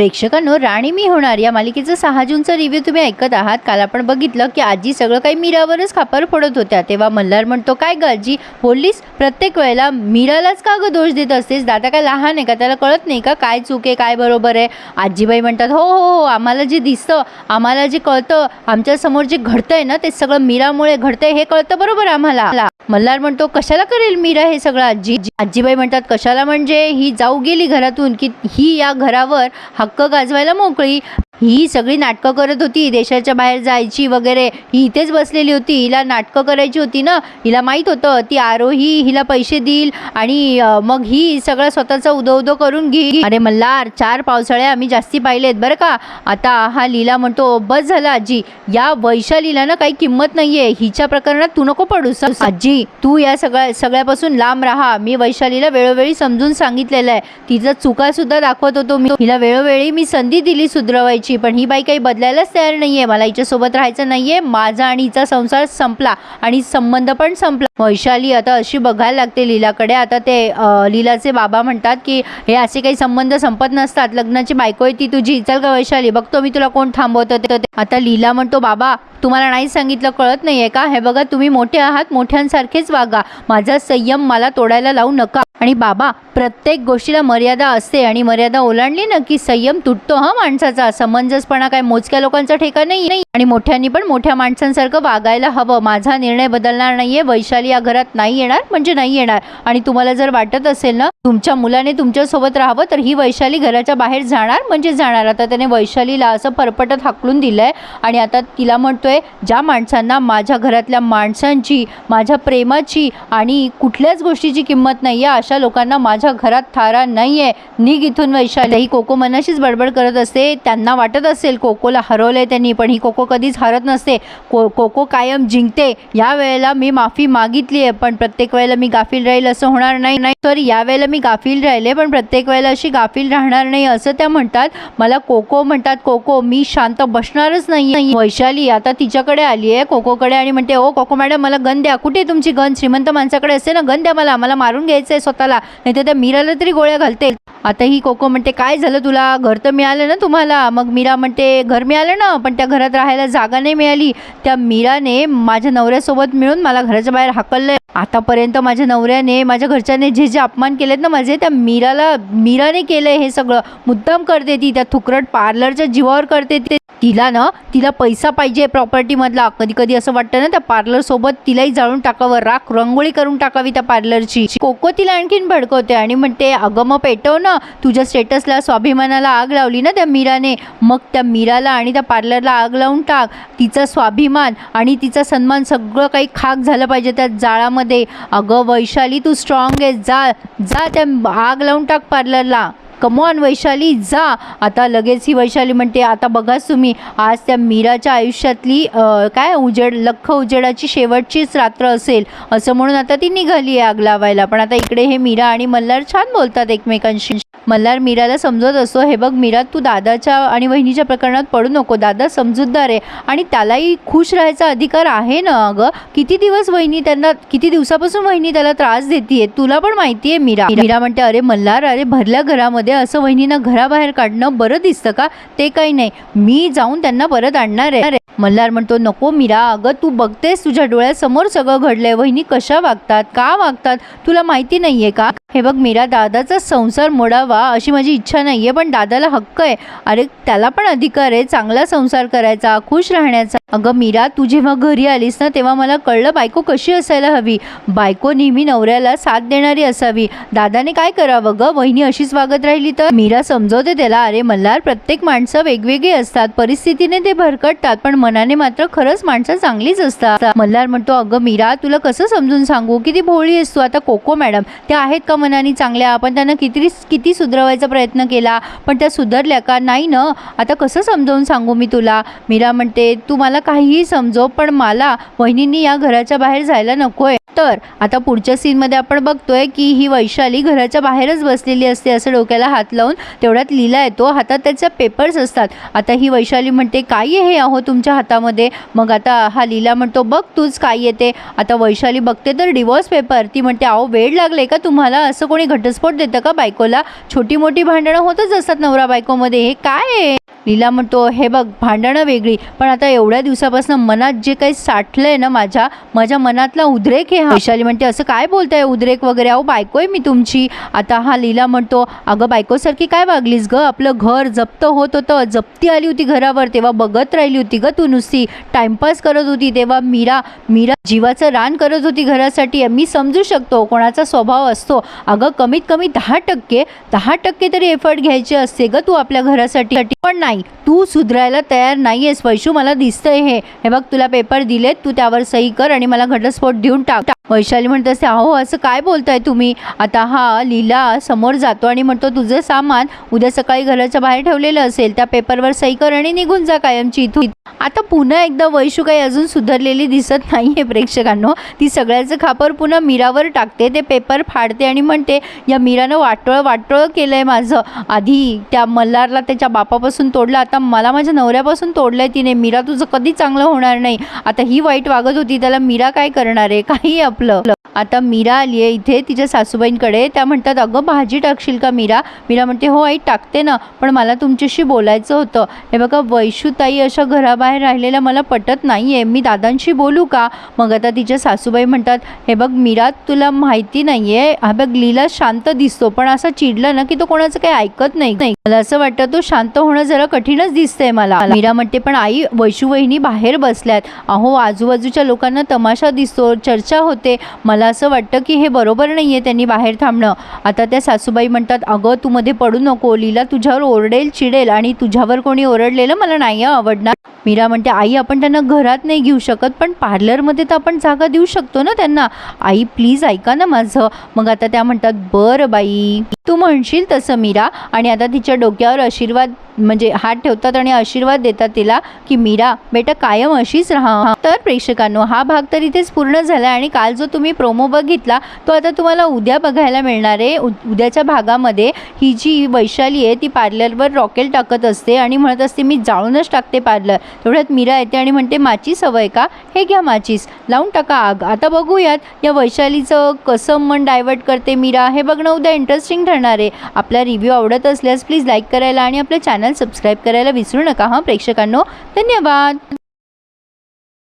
प्रेक्षकांनो राणी मी होणार. या मालिकेचं सहा जूनचा रिव्ह्यू तुम्ही ऐकत आहात. काल आपण बघितलं की आजी सगळं काही मीरावरच खापर फोडत होत्या. तेव्हा मल्हार म्हणतो काय ग आजी? बोललीस? प्रत्येक वेळेला मीरालाच का ग दोष देत असतेस? दादा काय लहान आहे का? त्याला कळत नाही का? काय चूक आहे? काय बरोबर आहे? आजीबाई म्हणतात हो हो हो आम्हाला जे दिसतं आम्हाला जे कळतं आमच्यासमोर जे जे घडतंय ना ते सगळं मीरामुळे घडतंय हे कळतं बरोबर आम्हाला. मल्हार म्हणतो कशाला करेल मीरा हे सगळं आजी? आजीबाई म्हणतात कशाला म्हणजे? ही जाऊ गेली घरातून की ही या घरावर हा हक्क गाजवायला मोकळी. ही सगळी नाटकं करत होती देशाच्या बाहेर जायची वगैरे. ही इथेच बसलेली होती हिला नाटकं करायची होती ना. हिला माहीत होतं ती आरोही हिला पैसे देईल आणि मग ही सगळं स्वतःचा उदो उदो करून घेईल अरे मल्हार चार पावसाळे आम्ही जास्ती पाहिलेत बरं का. आता हा लीला म्हणतो बस झाला आजी. या वैशालीला ना काही किंमत नाहीये. हिच्या प्रकरणात तू नको पडूस आजी तू या सगळ्या सगळ्यापासून लांब राहा. मी वैशालीला वेळोवेळी समजून सांगितलेलं आहे. तिचा चुका सुद्धा दाखवत होतो मी. हिला वेळोवेळी मी संधी दिली सुधरवायची. पण ही बाई काही बदलायलाच तयार नाहीये. मला हिच्यासोबत राहायचं नाहीये. माझा आणि हिचा संसार संपला आणि संबंध पण संपला. वैशाली आता अशी बघायला लागते लीलाकडे. आता ते लीलाचे बाबा म्हणतात की हे असे काही संबंध संपत नसतात. लग्नाची बायको आहे ती तुझी. चल का वैशाली बघतो मी तुला कोण थांबवतं ते. आता लीला म्हणतो बाबा तुम्हाला नाही सांगितलं कळत नाहीये का? हे बघा तुम्ही मोठे आहात. मोठ्यांसारखेच वागा. माझा संयम मला तोडायला लावू नका. आणि बाबा प्रत्येक गोष्टीला मर्यादा असते आणि मर्यादा ओलांडली ना की संयम तुटतो हा माणसाचा समंजसपणा काय मोजक्या लोकांचा ठेका नाही नाही. आणि मोठ्यांनी पण मोठ्या माणसांसारखं वागायला हवं. माझा निर्णय बदलणार नाही आहे वैशाली या घरात नाही येणार म्हणजे नाही येणार. आणि तुम्हाला जर वाटत असेल ना तुमच्या मुलाने तुमच्यासोबत राहावं तर ही वैशाली घराच्या बाहेर जाणार म्हणजे जाणार. आता त्याने वैशालीला असं परपटत हाकलून आहे आणि आता तिला म्हणतोय ज्या माणसांना माझ्या घरातल्या माणसांची माझ्या प्रेमाची आणि कुठल्याच गोष्टीची किंमत नाही आहे अशा लोकांना माझ्या घरात थारा नाही आहे निघ इथून वैशाली. ही कोको मनाशीच बडबड करत असते. त्यांना वाटत असेल कोकोला हरवलंय त्यांनी पण ही कोको कधीच हरत नसते. को कोको कायम जिंकते. या वेळेला मी माफी मागितली आहे पण प्रत्येक वेळेला मी गाफील राहील असं होणार नाही. नाही सॉरी या वेळेला मी गाफील राहिले पण प्रत्येक वेळेला अशी गाफील राहणार नाही असं त्या म्हणतात. मला कोको म्हणतात कोको मी शांत बसणारच नाही वैशाली आता तिच्याकडे आली आहे कोकोकडे आणि म्हणते ओ कोको मॅडम मला गन द्या. कुठे तुमची गन? श्रीमंत माणसाकडे असते ना गन द्या मला. मला मारून घ्यायचं आहे स्वतःला. नाही तर त्या मीराला तरी गोळ्या घालते. आता ही कोको म्हणते काय झालं तुला? घर तर मिळालं ना तुम्हाला. मग मीरा म्हणते घर मिळालं ना पण त्या घरात राहायला जागा नाही मिळाली. त्या मीराने माझ्या नवऱ्यासोबत मिळून मला घराच्या बाहेर हाकललं आतापर्यंत माझ्या नवऱ्याने माझ्या घरच्याने जे जे अपमान केलेत ना माझे त्या मीराला मीराने केलंय हे सगळं. मुद्दाम करते ती त्या थुकरट पार्लरच्या जीवावर करते ते. तिला ना तिला पैसा पाहिजे प्रॉपर्टीमधला. कधी कधी असं वाटतं ना त्या पार्लरसोबत तिलाही जाळून टाकावं. राख रंगोळी करून टाकावी त्या पार्लरची. कोको तिला आणखीन भडकवते आणि म्हणते अगं मग पेटव ना. तुझ्या स्टेटसला स्वाभिमानाला आग लावली ना त्या मीराने. मग त्या मीराला आणि त्या पार्लरला आग लावून टाक. तिचा स्वाभिमान आणि तिचा सन्मान सगळं काही खाक झालं पाहिजे त्या जाळामध्ये. अगं वैशाली तू स्ट्रॉंग आहे जा जा त्या आग लावून टाक पार्लरला कमॉन वैशाली जा. आता लगेच ही वैशाली म्हणते आता बघाच तुम्ही. आज त्या मीराच्या आयुष्यातली काय उजेड लख उजेडाची शेवटचीच रात्र असेल. असं म्हणून आता ती निघाली आहे आग लावायला. पण आता इकडे हे मीरा आणि मल्हार छान बोलतात एकमेकांशी. मल्हार मीराला समजत असतो हे बघ मीरा तू दादाच्या आणि वहिनीच्या प्रकरणात पडू नको. दादा समजूतदार आहे आणि त्यालाही खुश राहायचा अधिकार आहे ना अगं? किती दिवस वहिनी त्यांना किती दिवसापासून वहिनी त्याला त्रास देते तुला पण माहिती आहे मीरा. मीरा म्हणते अरे मल्हार अरे भरल्या घरामध्ये असं वहिनीनं घराबाहेर काढणं बरं दिसतं का? ते काही नाही. मी जाऊन त्यांना परत आणणार आहे. मल्हार म्हणतो नको मीरा अगं तू बघतेस तुझ्या डोळ्यासमोर सगळं घडलंय. वहिनी कशा वागतात? का वागतात? तुला माहिती नाहीये का? हे बघ मीरा दादाचा संसार मोडावा अशी माझी इच्छा नाही आहे पण दादाला हक्क आहे. अरे त्याला पण अधिकार आहे चांगला संसार करायचा खुश राहण्याचा. अगं मीरा तू जेव्हा घरी आलीस ना तेव्हा मला कळलं बायको कशी असायला हवी. बायको नेहमी नवऱ्याला साथ देणारी असावी. दादाने काय करावं ग? वहिनी अशीच वागत राहिली तर? मीरा समजवते त्याला अरे मल्हार प्रत्येक माणसं वेगवेगळी असतात. परिस्थितीने ते भरकटतात पण मनाने मात्र खरंच माणसं चांगलीच असतात. मल्हार म्हणतो अगं मीरा तुला कसं समजून सांगू? किती भोळी आहेस तू आता? कोको मॅडम त्या आहेत का मनाने चांगल्या? आपण त्यांना किती किती सुधरवायचा प्रयत्न केला? पण त्या सुधरल्या का? नाही ना. आता कसं समजावून सांगू मी तुला? मीरा म्हणते तू मला काहीही समजो पण मला वहिनींनी या घराच्या बाहेर जायला नकोय. तर आता पुढच्या सीनमध्ये आपण बघतोय की ही वैशाली घराच्या बाहेरच बसलेली असते असं डोक्याला हात लावून तेवढ्यात लीला येतो. हातात त्याच्या पेपर्स असतात. आता ही वैशाली म्हणते काय आहे हे अहो तुमच्या हातामध्ये? मग आता हा लीला म्हणतो बघ तूच काय येते. आता वैशाली बघते तर डिवोर्स पेपर. ती म्हणते अहो वेळ लागले का तुम्हाला? असं कोणी घटस्फोट देतं का बायकोला? छोटी मोठी भांडणं होतच असतात नवरा बायकोमध्ये. हे काय आहे? लीला म्हणतो हे बघ भांडणं वेगळी पण आता एवढ्या दिवसापासून मनात जे काही साठलं आहे ना माझ्या माझ्या मनातला उद्रेक आहे वैशाली म्हणते असं काय बोलताय उद्रेक वगैरे? अहो बायको आहे मी तुमची. आता हा लीला म्हणतो अगं बायकोसारखी काय वागलीस ग? आपलं घर जप्त होत होतं जप्ती आली होती घरावर तेव्हा बघत राहिली होती ग तू नुसती. टाइमपास करत होती तेव्हा मीरा मीरा जीवाचं रान करत होती घरासाठी. मी समजू शकतो कोणाचा स्वभाव असतो. अगं कमीत कमी दहा टक्के दहा टक्के तरी एफर्ट घ्यायचे असते ग तू आपल्या घरासाठी. पण नाही तू सुधरायला तयार नाही आहेस वैशू मला दिसतंय हे. हे बघ तुला पेपर दिलेत तू त्यावर सही कर आणि मला घटस्फोट देऊन टाक. वैशाली म्हणत असते अहो असं काय बोलताय तुम्ही? आता हा लीला समोर जातो आणि म्हणतो तुझं सामान उद्या सकाळी घराच्या बाहेर ठेवलेलं असेल त्या पेपरवर सही कर आणि निघून जा कायमची इथून. आता पुन्हा एकदा वैशू काही अजून सुधारलेली दिसत नाही आहे प्रेक्षकांनो. ती सगळ्याचं खापर पुन्हा मीरावर टाकते ते पेपर फाडते आणि म्हणते या मीरानं वाटोळं वाटोळं केलं आहे माझं. आधी त्या मल्हारला त्याच्या बापापासून तोडलं आता मला माझ्या नवऱ्यापासून तोडलं आहे तिने. मीरा तुझं कधी चांगलं होणार नाही. आता ही वाईट वागत होती त्याला मीरा काय करणार आहे? काही आपलं आता मीरा आली आहे इथे तिच्या सासूबाईंकडे. त्या म्हणतात अगं भाजी टाकशील का मीरा? मीरा म्हणते हो आई टाकते ना पण मला तुमच्याशी बोलायचं होतं. हे बघा वैशूताई अशा घराबाहेर राहिलेल्या मला पटत नाही आहे मी दादांशी बोलू का? मग आता तिच्या सासूबाई म्हणतात हे बघ मीरा तुला माहिती नाही आहे हा बघ लीला शांत दिसतो पण असा चिडला ना की तो कोणाचं काही ऐकत नाही. नाही मला असं वाटतं तो शांत होणं जरा कठीणच दिसतंय मला. मीरा म्हणते पण आई वैशू वहिनी बाहेर बसल्यात. अहो आजूबाजूच्या लोकांना तमाशा दिसतो चर्चा होते. मला असं वाटतं की हे बरोबर नाही आहे त्यांनी बाहेर थांबणं. आता त्या सासूबाई म्हणतात अगं तू मध्ये पडू नको. लीला तुझ्यावर ओरडेल चिडेल आणि तुझ्यावर कोणी ओरडलेलं मला नाही आवडणार. मीरा म्हणते आई आपण त्यांना घरात नाही घेऊ शकत पण पार्लरमध्ये तर आपण जागा देऊ शकतो ना त्यांना. आई प्लीज ऐका ना माझं. मग आता त्या म्हणतात बरं बाई. तू म्हणशील तसं मीरा. आणि आता तिच्या डोक्यावर आशीर्वाद म्हणजे हात ठेवतात आणि आशीर्वाद देतात तिला की मीरा बेटा कायम अशीच राहा. तर प्रेक्षकांनो हा भाग तर इथेच पूर्ण झाला आणि काल जो तुम्ही प्रोमो बघितला तो आता तुम्हाला उद्या बघायला मिळणार आहे. उ- उद्याच्या भागामध्ये ही जी वैशाली आहे ती पार्लरवर रॉकेल टाकत असते आणि म्हणत असते मी जाळूनच टाकते पार्लर. तेवढ्यात मीरा येते आणि म्हणते माचीस हवं आहे का? हे घ्या माचीस लावून टाका आग. आता बघूयात या वैशालीचं कसं मन डायवर्ट करते मीरा. हे बघणं उद्या इंटरेस्टिंग ठरणार आहे आपला रिव्ह्यू आवडत असल्यास प्लीज लाईक करायला आणि आपलं चॅनल सबस्क्राईब करायला विसरू नका. हां प्रेक्षकांनो धन्यवाद.